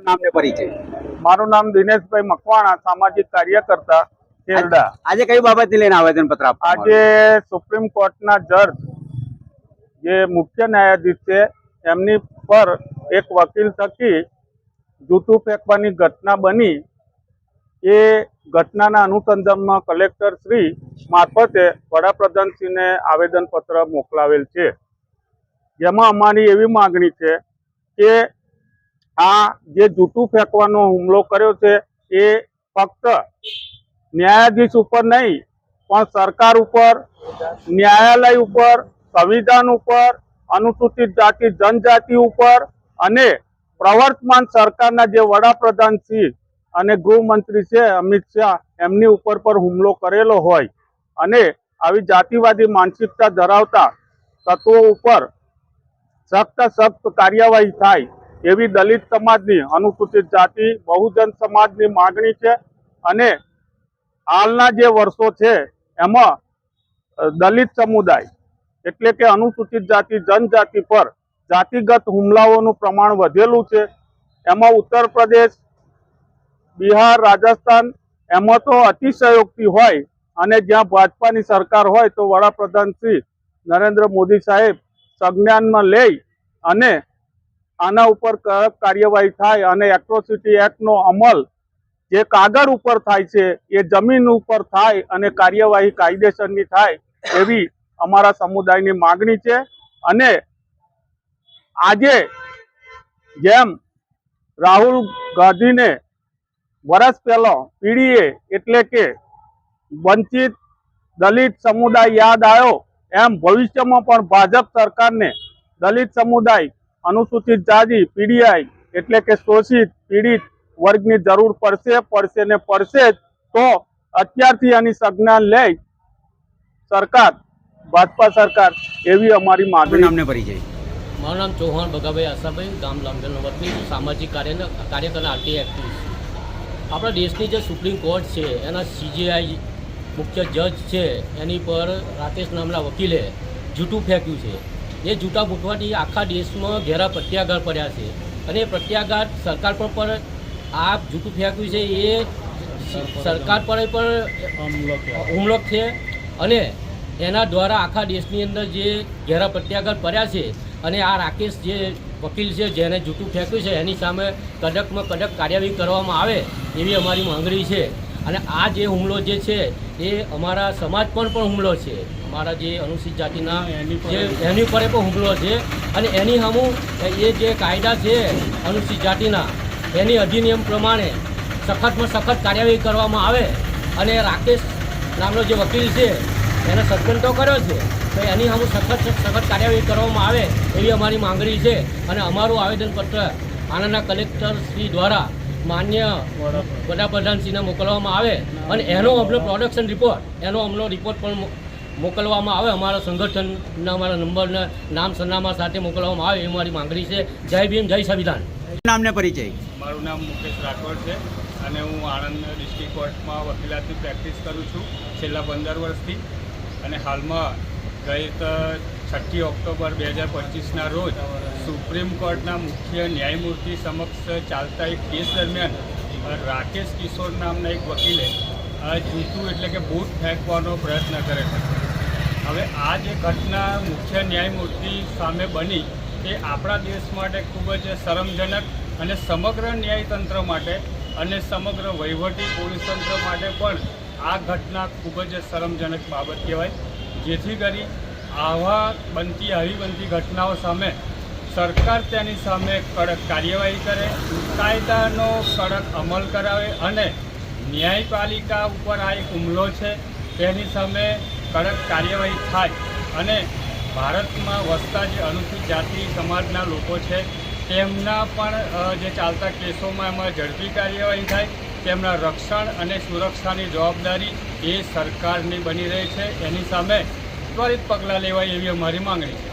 નામ ને પરિચય? મારું નામ દિનેશભાઈ મકવાણા સામાજિક કાર્યકર્તા તેરડા આજે કઈ બાબતને લઈને આવેદન પત્ર આજે સુપ્રીમ કોર્ટના જજ જે મુખ્ય ન્યાયાધીશ છે એમની પર એક વકીલ થકી જૂતું ફેંકવાની ઘટના બની. એ ઘટનાના અનુસંધાનમાં કલેક્ટર શ્રી મારફતે વડાપ્રધાનશ્રીને આવેદનપત્ર મોકલાવેલ છે. જેમાં અમારી એવી માગણી છે કે આ જે જૂઠું ફેંકવાનો હુમલો કર્યો છે, એ ફક્ત ન્યાયાધીશ ઉપર નહીં, પણ સરકાર ઉપર, ન્યાયાલય ઉપર, સંવિધાન ઉપર, અનુસૂચિત જાતિ, જનજાતિ ઉપર અને પ્રવર્તમાન સરકારના જે વડાપ્રધાન શ્રી અને ગૃહમંત્રી છે, અમિત શાહ, એમની ઉપર પર હુમલો કરેલો હોય અને આવી જાતિવાદી માનસિકતા ધરાવતા તત્વો ઉપર સખ્ત સખ્ત કાર્યવાહી થાય એવી દલિત સમાજની અનુસૂચિત જાતિ, બહુજન સમાજની માગણી છે અને હાલના જે વર્ષો છે એમાં દલિત સમુદાય એટલે કે અનુસૂચિત જાતિ, જનજાતિ પર જાતિગત હુમલાઓનું પ્રમાણ વધેલું છે. એમાં ઉત્તર પ્રદેશ, બિહાર, રાજસ્થાન એમાં તો અતિશયોક્તિ હોય અને જ્યાં ભાજપાની સરકાર હોય તો વડાપ્રધાન શ્રી નરેન્દ્ર મોદી સાહેબ સંજ્ઞાનમાં લઈ અને આના ઉપર કડક કાર્યવાહી થાય અને એટ્રોસિટી એક્ટનો અમલ જે કાગળ ઉપર થાય છે, એ જમીન ઉપર થાય અને કાર્યવાહી કાયદેસરની થાય એવી અમારા સમુદાયની માગણી છે. અને આજે જેમ રાહુલ ગાંધીને વર્ષ પહેલો પીડીએ એટલે કે વંચિત દલિત સમુદાય યાદ આવ્યો, એમ ભવિષ્યમાં પણ ભાજપ સરકારને દલિત સમુદાય અનુસૂચિત જાતિ પીડીઆઈ એટલે કે શોષિત પીડિત વર્ગની જરૂર પડશે પડશે ને પડશે તો અત્યારથી આની સંજ્ઞા લે સરકાર ભાજપા સરકાર એવી અમારી માગણી અમને પરિચય. મારું નામ ચૌહાણ બગાભાઈ આશાભાઈ ગામ લાંબેલ વતની સામાજિક કાર્ય કાર્યકર આરટી એક્ટિવિસ્ટ. આપણા દેશની જે સુપ્રીમ કોર્ટ છે એના સીજીઆઈ મુખ્ય જજ છે એની પર રાકેશ નામના વકીલે જૂઠું ફેંક્યું છે. એ જૂટા ફૂટવાથી આખા દેશમાં ઘેરા પ્રત્યાઘાત પડ્યા છે. અને એ પ્રત્યાઘાત સરકાર પર પણ આ જૂઠું ફેંક્યું છે એ સરકાર પર પણ હુમલો છે. અને એના દ્વારા આખા દેશની અંદર જે ઘેરા પ્રત્યાઘાત પડ્યા છે અને આ રાકેશ જે વકીલ છે જેને જૂઠું ફેંક્યું છે એની સામે કડકમાં કડક કાર્યવાહી કરવામાં આવે એવી અમારી માંગણી છે. અને આ જે હુમલો જે છે એ અમારા સમાજ પર પણ હુમલો છે. અમારા જે અનુસૂચિત જાતિના જે એની પર પણ હુમલો છે. અને એની હમું એ જે કાયદા છે અનુસૂચિત જાતિના એની અધિનિયમ પ્રમાણે સખતમાં સખત કાર્યવાહી કરવામાં આવે. અને રાકેશ નામનો જે વકીલ છે એને સસ્પેન્ડ તો કર્યો છે તો એની હમું સખત સખત કાર્યવાહી કરવામાં આવે એવી અમારી માંગણી છે. અને અમારું આવેદનપત્ર આણંદના કલેક્ટર શ્રી દ્વારા માન્ય વડાપ્રધાનશ્રીને મોકલવામાં આવે અને એનો અમને પ્રોડક્શન રિપોર્ટ એનો અમનો રિપોર્ટ પણ મોકલવામાં આવે. અમારા સંગઠનના અમારા નંબરને નામ સરનામા સાથે મોકલવામાં આવે એ મારી માંગણી છે. જય ભીમ જય સંવિધાન. નામને પરિચય? મારું નામ મુકેશ રાઠોડ છે અને હું આણંદ ડિસ્ટ્રિક્ટ કોર્ટમાં વકીલાતની પ્રેક્ટિસ કરું છું છેલ્લા પંદર વર્ષથી. અને હાલમાં ગઈ છઠ્ઠી ઓક્ટોબર બે હજાર પચીસના રોજ સુપ્રીમ કોર્ટના મુખ્ય ન્યાયમૂર્તિ સમક્ષ ચાલતા એક કેસ દરમિયાન રાકેશ કિશોર નામના એક વકીલે જૂતું એટલે કે બૂટ ફેંકવાનો પ્રયત્ન કર્યો હવે આ જે ઘટના મુખ્ય ન્યાયમૂર્તિ સામે બની એ આપણા દેશ માટે ખૂબ જ શરમજનક અને સમગ્ર ન્યાયતંત્ર માટે અને સમગ્ર વહીવટી પોલીસ તંત્ર માટે પણ આ ઘટના ખૂબ જ શરમજનક બાબત કહેવાય. જેથી કરી આવા બનતી, આવી બનતી ઘટનાઓ સામે સરકાર તેની સામે કડક કાર્યવાહી કરે, કાયદાનો કડક અમલ કરાવે અને ન્યાયપાલિકા ઉપર આ એક હુમલો છે, તેની સામે કડક કાર્યવાહી થાય અને ભારતમાં વસતા જે અનુસૂચિત જાતિ સમાજના લોકો છે, તેમના પણ જે ચાલતા કેસોમાં એમાં ઝડપી કાર્યવાહી થાય, તેમના રક્ષણ અને સુરક્ષાની જવાબદારી એ સરકારની બની રહી છે, એની સામે ત્વરિત પગલાં લેવાય એવી અમારી માંગણી છે.